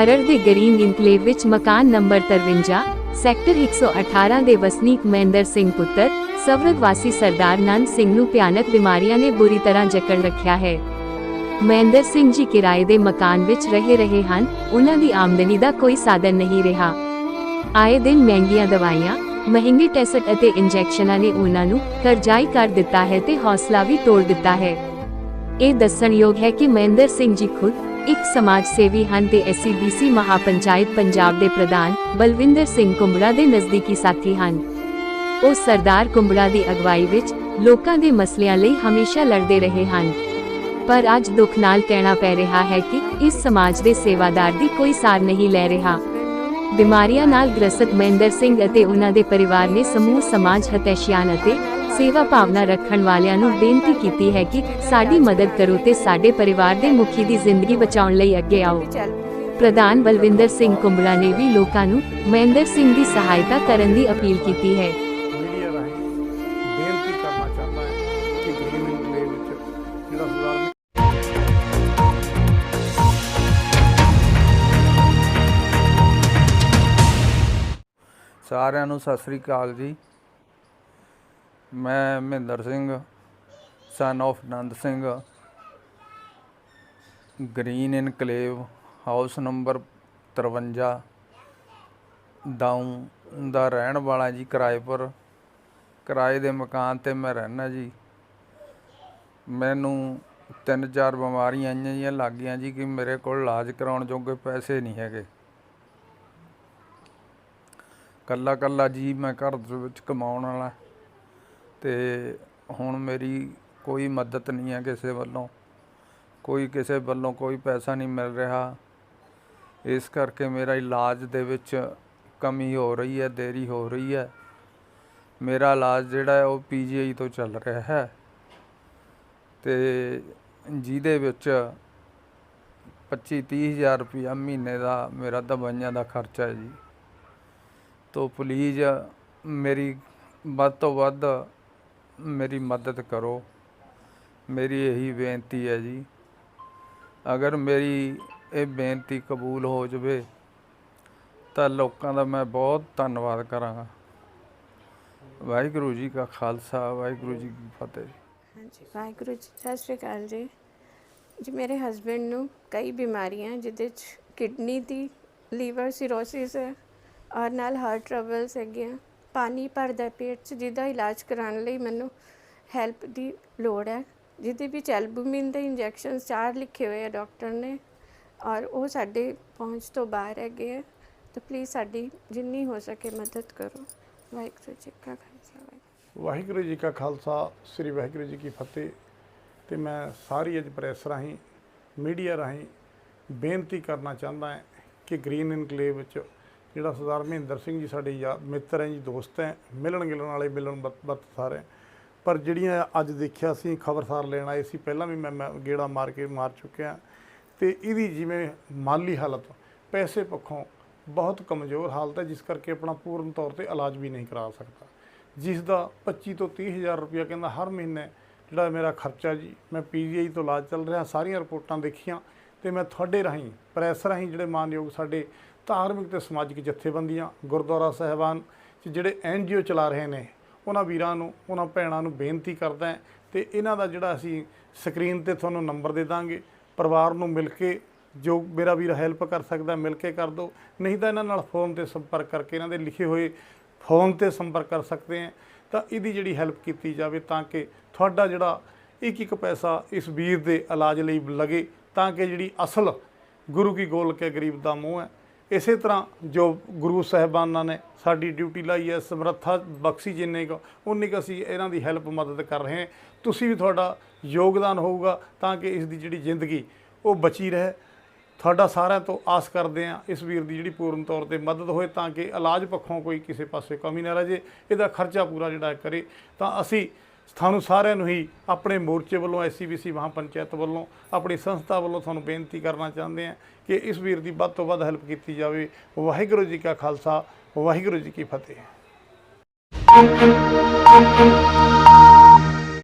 ਖਰੜ ਦੇ green enclave ਵਿੱਚ ਮਕਾਨ ਨੰਬਰ 53 ਸੈਕਟਰ 118 ਦੇ ਵਸਨੀਕ ਮਹਿੰਦਰ ਸਿੰਘ ਪੁੱਤਰ ਸਵਰਗ ਵਾਸੀ ਸਰਦਾਰ ਨੰਦ ਸਿੰਘ ਨੂੰ ਭਿਆਨਕ ਬਿਮਾਰੀਆਂ ਨੇ ਬੁਰੀ ਤਰ੍ਹਾਂ ਜਕੜ ਰੱਖਿਆ ਹੈ। ਮਹਿੰਦਰ ਸਿੰਘ ਜੀ ਕਿਰਾਏ ਦੇ ਮਕਾਨ ਵਿੱਚ ਰਹੇ ਰਹੇ ਹਨ, ਉਹਨਾਂ ਦੀ ਆਮਦਨੀ ਦਾ ਕੋਈ ਸਾਧਨ ਨਹੀਂ ਰਿਹਾ। ਆਏ ਦਿਨ ਮਹਿੰਗੀਆਂ ਦਵਾਈਆਂ, ਮਹਿੰਗੇ ਟੈਸਟ ਅਤੇ ਇੰਜੈਕਸ਼ਨਾਂ ਨੇ ਉਹਨਾਂ ਨੂੰ ਕਰਜ਼ਾਈ ਕਰ ਦਿੱਤਾ ਹੈ ਤੇ ਹੌਸਲਾ ਵੀ ਤੋੜ ਦਿੱਤਾ ਹੈ। ਇਹ ਦੱਸਣਯੋਗ ਹੈ ਕਿ ਮਹਿੰਦਰ ਸਿੰਘ ਜੀ ਖੁਦ ਇੱਕ ਸਮਾਜ ਸੇਵੀ ਹਨ ਤੇ ਐਸਸੀਬੀਸੀ ਮਹਾਪੰਚਾਇਤ ਪੰਜਾਬ ਦੇ ਪ੍ਰਧਾਨ ਬਲਵਿੰਦਰ ਸਿੰਘ ਕੁੰਬੜਾ ਦੇ ਨਜ਼ਦੀਕੀ ਸਾਥੀ ਹਨ। ਉਹ ਸਰਦਾਰ ਕੁੰਬੜਾ ਦੀ ਅਗਵਾਈ ਵਿੱਚ ਲੋਕਾਂ ਦੇ ਮਸਲਿਆਂ ਲਈ ਹਮੇਸ਼ਾ ਲੜਦੇ ਰਹੇ ਹਨ। ਪਰ ਅੱਜ ਦੁੱਖ ਨਾਲ ਕਹਿਣਾ ਪੈ ਰਿਹਾ ਹੈ ਕਿ ਇਸ ਸਮਾਜ ਦੇ ਸੇਵਾਦਾਰ ਦੀ ਕੋਈ ਸਾਰ ਨਹੀਂ ਲੈ ਰਿਹਾ। ਬਿਮਾਰੀਆਂ ਨਾਲ ਗ੍ਰਸਤ ਮਹਿੰਦਰ ਸਿੰਘ ਅਤੇ ਉਹਨਾਂ ਦੇ ਪਰਿਵਾਰ ਨੇ ਸਮੂਹ ਸਮਾਜ ਹਤੈਸ਼ੀਆਨ ਅਤੇ ਸੇਵਾ ਭਾਵਨਾ ਰੱਖਣ ਵਾਲਿਆਂ ਨੂੰ ਬੇਨਤੀ ਕੀਤੀ ਹੈ ਕਿ ਸਾਡੀ ਮਦਦ ਕਰੋ ਤੇ ਸਾਡੇ ਪਰਿਵਾਰ ਦੇ ਮੁਖੀ ਦੀ ਜ਼ਿੰਦਗੀ ਬਚਾਉਣ ਲਈ ਅੱਗੇ ਆਓ। ਪ੍ਰਧਾਨ ਬਲਵਿੰਦਰ ਸਿੰਘ ਕੁੰਬੜਾ ਨੇ ਵੀ ਲੋਕਾਂ ਨੂੰ ਮਹਿੰਦਰ ਸਿੰਘ ਦੀ ਸਹਾਇਤਾ ਕਰਨ ਦੀ ਅਪੀਲ ਕੀਤੀ ਹੈ। ਸਾਰਿਆਂ ਨੂੰ ਸਤਿ ਸ੍ਰੀ ਅਕਾਲ ਜੀ। ਮੈਂ Mahinder Singh son of Nand Singh green enclave house number 53 Daun ਦਾ ਰਹਿਣ ਵਾਲਾ ਜੀ ਕਿਰਾਏ ਪਰ ਕਿਰਾਏ ਦੇ ਮਕਾਨ ਤੇ ਮੈਂ ਰਹਿਣਾ ਜੀ। ਮੈਨੂੰ ਤਿੰਨ ਚਾਰ ਬਿਮਾਰੀਆਂ ਆਈਆਂ ਜੀਆਂ ਲੱਗ ਗਈਆਂ ਜੀ ਕਿ ਮੇਰੇ ਕੋਲ ਇਲਾਜ ਕਰਾਉਣ ਜੋਗੇ ਪੈਸੇ ਨਹੀਂ ਹੈਗੇ। ਕੱਲਾ ਕੱਲਾ ਜੀ ਮੈਂ ਘਰ ਦੇ ਵਿੱਚ ਕਮਾਉਣ ਵਾਲਾ। ਤੇ ਹੁਣ ਮੇਰੀ ਕੋਈ ਮਦਦ ਨਹੀਂ ਹੈ ਕਿਸੇ ਵੱਲੋਂ। ਕੋਈ ਕਿਸੇ ਵੱਲੋਂ ਕੋਈ ਪੈਸਾ ਨਹੀਂ ਮਿਲ ਰਿਹਾ। ਇਸ ਕਰਕੇ ਮੇਰਾ ਇਲਾਜ ਦੇ ਵਿੱਚ ਕਮੀ ਹੋ ਰਹੀ ਹੈ, ਦੇਰੀ ਹੋ ਰਹੀ ਹੈ। ਮੇਰਾ ਇਲਾਜ ਜਿਹੜਾ ਹੈ, ਉਹ ਪੀਜੀਆਈ ਤੋਂ ਚੱਲ ਰਿਹਾ ਹੈ। ਤੇ ਜਿਹਦੇ ਵਿੱਚ 25 ਹਜ਼ਾਰ ਰੁਪਇਆ ਮਹੀਨੇ ਦਾ ਮੇਰਾ ਦਵਾਈਆਂ ਦਾ ਖਰਚਾ ਹੈ ਜੀ। ਤੋ ਪਲੀਜ਼ ਮੇਰੀ ਵੱਧ ਤੋਂ ਵੱਧ ਮੇਰੀ ਮਦਦ ਕਰੋ। ਮੇਰੀ ਇਹੀ ਬੇਨਤੀ ਹੈ ਜੀ। ਅਗਰ ਮੇਰੀ ਇਹ ਬੇਨਤੀ ਕਬੂਲ ਹੋ ਜਾਵੇ, ਤਾਂ ਲੋਕਾਂ ਦਾ ਮੈਂ ਬਹੁਤ ਧੰਨਵਾਦ ਕਰਾਂਗਾ। ਵਾਹਿਗੁਰੂ ਜੀ ਕਾ ਖਾਲਸਾ, ਵਾਹਿਗੁਰੂ ਜੀ ਕੀ ਫਤਿਹ। ਹਾਂਜੀ, ਵਾਹਿਗੁਰੂ ਜੀ, ਸਤਿ ਸ਼੍ਰੀ ਅਕਾਲ ਜੀ। ਜੀ, ਮੇਰੇ ਹਸਬੰਡ ਨੂੰ ਕਈ ਬਿਮਾਰੀਆਂ, ਜਿਹਦੇ ਚ ਕਿਡਨੀ ਦੀ ਲੀਵਰ ਸਿਰੋਸਿਸ ਹੈ ਔਰ ਨਾਲ ਹਾਰਟ ਟਰਬਲਸ ਹੈਗੀਆਂ। ਪਾਣੀ ਭਰਦਾ ਪੇਟ ਚ, ਜਿਹਦਾ ਇਲਾਜ ਕਰਾਉਣ ਲਈ ਮੈਨੂੰ ਹੈਲਪ ਦੀ ਲੋੜ ਹੈ। ਜਿਹਦੇ ਵਿੱਚ ਐਲਬੂਮਿਨ ਦੇ ਇੰਜੈਕਸ਼ਨ ਚਾਰ ਲਿਖੇ ਹੋਏ ਆ ਡਾਕਟਰ ਨੇ ਔਰ ਉਹ ਸਾਡੇ ਪਹੁੰਚ ਤੋਂ ਬਾਹਰ ਹੈਗੇ ਆ। ਤਾਂ ਪਲੀਜ਼ ਸਾਡੀ ਜਿੰਨੀ ਹੋ ਸਕੇ ਮਦਦ ਕਰੋ। ਵਾਹਿਗੁਰੂ ਜੀ ਕਾ ਖਾਲਸਾ, ਵਾਹਿਗੁਰੂ। ਜੀ ਕਾ ਖਾਲਸਾ, ਸ੍ਰੀ ਵਾਹਿਗੁਰੂ ਜੀ ਕੀ ਫਤਿਹ। ਤੇ ਮੈਂ ਸਾਰੀ ਅੱਜ ਪ੍ਰੈਸ ਰਾਹੀਂ, ਮੀਡੀਆ ਰਾਹੀਂ ਬੇਨਤੀ ਕਰਨਾ ਚਾਹੁੰਦਾ ਹਾਂ ਕਿ ਗ੍ਰੀਨ ਇਨਕਲੇਵ ਵਿੱਚ ਜਿਹੜਾ ਸਰਦਾਰ ਮਹਿੰਦਰ ਸਿੰਘ ਜੀ ਸਾਡੇ ਯਾਰ, ਮਿੱਤਰ ਹੈ ਜੀ, ਦੋਸਤ ਹੈ, ਮਿਲਣ ਗਿਲਣ ਵਾਲੇ ਮਿਲਣ ਵਰਤ ਵਰਤ ਸਾਰੇ। ਪਰ ਜਿਹੜੀਆਂ ਅੱਜ ਦੇਖਿਆ ਸੀ ਖਬਰਸਾਰ ਲੈਣ ਆਏ ਸੀ, ਪਹਿਲਾਂ ਵੀ ਮੈਂ ਮੈਂ ਗੇੜਾ ਮਾਰ ਕੇ ਮਾਰ ਚੁੱਕਿਆ ਤੇ ਇਹਦੀ ਜਿਵੇਂ ਮਾਲੀ ਹਾਲਤ, ਪੈਸੇ ਪੱਖੋਂ ਬਹੁਤ ਕਮਜ਼ੋਰ ਹਾਲਤ ਹੈ, ਜਿਸ ਕਰਕੇ ਆਪਣਾ ਪੂਰਨ ਤੌਰ ਤੇ ਇਲਾਜ ਵੀ ਨਹੀਂ ਕਰਾ ਸਕਦਾ। ਜਿਸ ਦਾ 25 ਤੋਂ 30 ਹਜ਼ਾਰ ਰੁਪਇਆ ਕਹਿੰਦਾ ਹਰ ਮਹੀਨੇ ਜਿਹੜਾ ਮੇਰਾ ਖਰਚਾ ਜੀ, ਮੈਂ ਪੀਜੀਆਈ ਤੋਂ ਇਲਾਜ ਚੱਲ ਰਿਹਾ, ਸਾਰੀਆਂ ਰਿਪੋਰਟਾਂ ਦੇਖੀਆਂ ਤੇ ਮੈਂ ਤੁਹਾਡੇ ਰਾਹੀਂ, ਪ੍ਰੈਸ ਰਾਹੀਂ ਜਿਹੜੇ ਮਾਨਯੋਗ ਸਾਡੇ ਧਾਰਮਿਕ ਤੇ ਸਮਾਜਿਕ ਜਥੇਬੰਦੀਆਂ, ਗੁਰਦੁਆਰਾ ਸਾਹਿਬਾਨ 'ਚ ਜਿਹੜੇ ਐਨਜੀਓ ਚਲਾ ਰਹੇ ਨੇ, ਉਹਨਾਂ ਵੀਰਾਂ ਨੂੰ, ਉਹਨਾਂ ਭੈਣਾਂ ਨੂੰ ਬੇਨਤੀ ਕਰਦਾ ਹਾਂ ਤੇ ਇਹਨਾਂ ਦਾ ਜਿਹੜਾ ਅਸੀਂ ਸਕਰੀਨ ਤੇ ਤੁਹਾਨੂੰ ਨੰਬਰ ਦੇ ਦਾਂਗੇ। ਪਰਿਵਾਰ ਨੂੰ ਮਿਲ ਕੇ ਜੋ ਮੇਰਾ ਵੀਰ ਹੈਲਪ ਕਰ ਸਕਦਾ, ਮਿਲ ਕੇ ਕਰ ਦਿਓ ਨਹੀਂ ਤਾਂ ਇਹਨਾਂ ਨਾਲ ਫੋਨ ਤੇ ਸੰਪਰਕ ਕਰਕੇ ਇਹਨਾਂ ਦੇ ਲਿਖੇ ਹੋਏ ਫੋਨ ਤੇ ਸੰਪਰਕ ਕਰ ਸਕਦੇ ਆ ਤਾਂ ਇਹਦੀ ਜਿਹੜੀ ਹੈਲਪ ਕੀਤੀ ਜਾਵੇ ਤਾਂ ਕਿ ਤੁਹਾਡਾ ਜਿਹੜਾ ਇੱਕ ਇੱਕ ਪੈਸਾ ਇਸ ਵੀਰ ਦੇ ਇਲਾਜ ਲਈ ਲੱਗੇ ਤਾਂ ਕਿ ਜਿਹੜੀ ਅਸਲ ਗੁਰੂ ਕੀ ਗੋਲ ਕੇ ਗਰੀਬ ਦਾ ਮੂੰਹ ਹੈ ਇਸੇ ਤਰ੍ਹਾਂ ਜੋ ਗੁਰੂ ਸਾਹਿਬਾਨਾਂ ਨੇ ਸਾਡੀ ਡਿਊਟੀ ਲਾਈ ਹੈ, ਸਮਰੱਥਾ ਬਖਸ਼ੀ ਜਿੰਨੇ ਕੁ, ਉਨੀ ਕੁ ਅਸੀਂ ਇਹਨਾਂ ਦੀ ਹੈਲਪ ਮਦਦ ਕਰ ਰਹੇ ਹਾਂ। ਤੁਸੀਂ ਵੀ ਤੁਹਾਡਾ ਯੋਗਦਾਨ ਹੋਊਗਾ ਤਾਂ ਕਿ ਇਸ ਦੀ ਜਿਹੜੀ ਜ਼ਿੰਦਗੀ, ਉਹ ਬਚੀ ਰਹੇ। ਤੁਹਾਡਾ ਸਾਰਿਆਂ ਤੋਂ ਆਸ ਕਰਦੇ ਹਾਂ ਇਸ ਵੀਰ ਦੀ ਜਿਹੜੀ ਪੂਰਨ ਤੌਰ ਤੇ ਮਦਦ ਹੋਏ ਤਾਂ ਕਿ ਇਲਾਜ ਪੱਖੋਂ ਕੋਈ ਕਿਸੇ ਪਾਸੇ ਕਮੀ ਨਾ ਰਹਿ ਜੇ, ਇਹਦਾ ਖਰਚਾ ਪੂਰਾ ਜਿਹੜਾ ਕਰੇ। ਤਾਂ ਅਸੀਂ ਤੁਹਾਨੂੰ ਸਾਰਿਆਂ ਨੂੰ ਹੀ ਆਪਣੇ ਮੋਰਚੇ ਵੱਲੋਂ ਐਸਸੀਬੀਸੀ ਮਹਾਪੰਚਾਇਤ ਵੱਲੋਂ, ਆਪਣੀ ਸੰਸਥਾ ਵੱਲੋਂ ਤੁਹਾਨੂੰ ਬੇਨਤੀ ਕਰਨਾ ਚਾਹੁੰਦੇ ਹਾਂ ਕਿ ਇਸ ਵੀਰ ਦੀ ਵੱਧ ਤੋਂ ਵੱਧ ਹੈਲਪ ਕੀਤੀ ਜਾਵੇ। ਵਾਹਿਗੁਰੂ ਜੀ ਕਾ ਖਾਲਸਾ, ਵਾਹਿਗੁਰੂ ਜੀ ਕੀ ਫਤਿਹ।